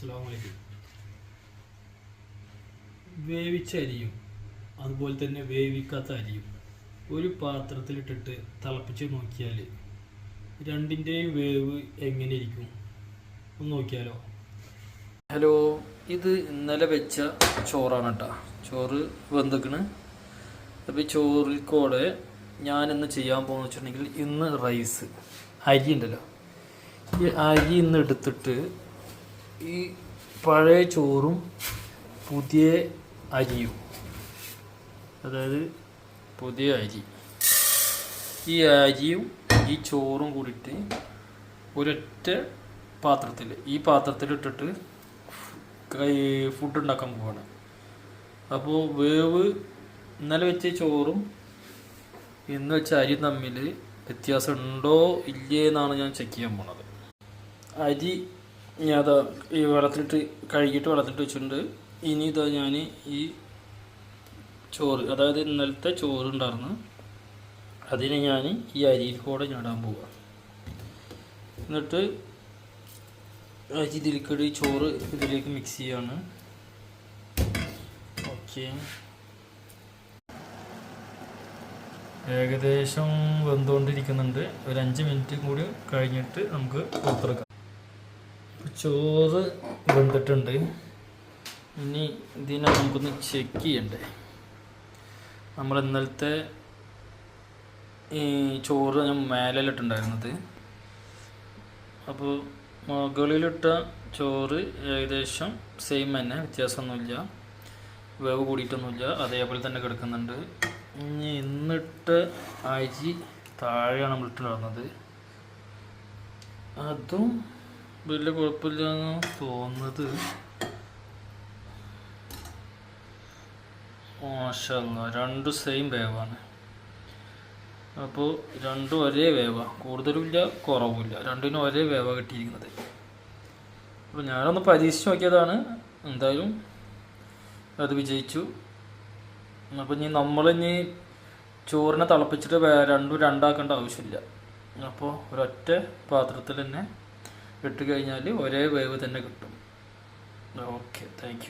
അസ്സലാമു അലൈക്കും വേവിച്ച അരിയും അതുപോലെ തന്നെ വേവിക്കാത്ത അരിയും ഒരു പാത്രത്തിലിട്ടിട്ട് തിളപ്പിച്ച് നോക്കിയാൽ രണ്ടിന്റെയും വേവ് എങ്ങനെ ഇരിക്കും ഒന്ന് നോക്കിയാലോ? ഹലോ ഇത് ഇന്നലെ വെച്ച ചോറാണ് കേട്ടോ ചോറ് വെന്തക്കണ്. അപ്പോൾ ഈ ചോറിൽ കൂടെ ഞാനിന്ന് ചെയ്യാൻ പോകുന്ന വെച്ചിട്ടുണ്ടെങ്കിൽ ഇന്ന് റൈസ്. അരി ഉണ്ടല്ലോ ഈ അരി ഇന്ന് എടുത്തിട്ട് ഈ പഴയ ചോറും പുതിയ അരിയും. അതായത് പുതിയ അരി. ഈ അരിയും ഈ ചോറും കൂടിയിട്ട് ഒരൊറ്റ പാത്രത്തിൽ ഈ പാത്രത്തിൽ ഇട്ടിട്ട് ഫുഡ് ഉണ്ടാക്കാൻ പോവാണ്. അപ്പോൾ വേവ് ഇന്നലെ വെച്ച ചോറും ഇന്ന് വെച്ച അരി തമ്മിൽ വ്യത്യാസം ഉണ്ടോ ഇല്ലേ എന്നാണ് ഞാൻ ചെക്ക് ചെയ്യാൻ പോണത്. അരി ഞാൻ അതാ ഈ വെള്ളത്തിലിട്ട് കഴുകിയിട്ട് വെള്ളത്തിലിട്ട് വെച്ചിട്ടുണ്ട്. ഇനി ഇതാ ഞാൻ ഈ ചോറ് അതായത് ഇന്നലത്തെ ചോറ് ഉണ്ടായിരുന്നു അതിനെ ഞാൻ ഈ അരിയിൽ കൂടെ ഞാടാൻ പോവുക എന്നിട്ട് അരി ഈ ചോറ് ഇതിലേക്ക് മിക്സ് ചെയ്യാണ്. ഓക്കെ ഏകദേശം വെന്തുകൊണ്ടിരിക്കുന്നുണ്ട്. ഒരു അഞ്ച് മിനിറ്റ് കൂടി കഴിഞ്ഞിട്ട് നമുക്ക് പുറത്തെടുക്കാം. ചോറ് വെന്തിട്ടുണ്ട്. ഇനി ഇതിനെ നമുക്കൊന്ന് ചെക്ക് ചെയ്യണ്ടേ. നമ്മൾ ഇന്നലത്തെ ഈ ചോറ് ഞാൻ മേലിലിട്ടുണ്ടായിരുന്നത് അപ്പോൾ മുകളിലിട്ട ചോറ് ഏകദേശം സെയിം തന്നെ വ്യത്യാസമൊന്നുമില്ല. വേവ് കൂടിയിട്ടൊന്നുമില്ല അതേപോലെ തന്നെ കിടക്കുന്നുണ്ട്. ഇനി ഇന്നിട്ട് അരി താഴെയാണ് നമ്മളിട്ടുണ്ടായിരുന്നത്. അതും വലിയ കുഴപ്പമില്ലാന്ന് തോന്നുന്നത്. മാഷല്ല രണ്ടും സെയിം വേവാണ് അപ്പോൾ രണ്ടും ഒരേ വേവാണ് കൂടുതലുമില്ല കുറവുമില്ല രണ്ടിനും ഒരേ വേവ കിട്ടിയിരിക്കുന്നത്. അപ്പോൾ ഞാനൊന്ന് പരീക്ഷിച്ച് നോക്കിയതാണ്. എന്തായാലും അത് വിജയിച്ചു. അപ്പോൾ ഇനി നമ്മളിനി ചോറിനെ തിളപ്പിച്ചിട്ട് രണ്ടും രണ്ടാക്കേണ്ട ആവശ്യമില്ല. അപ്പോൾ ഒരൊറ്റ പാത്രത്തിൽ തന്നെ ഇട്ട് കഴിഞ്ഞാൽ ഒരേ വേവ് തന്നെ കിട്ടും. Okay thank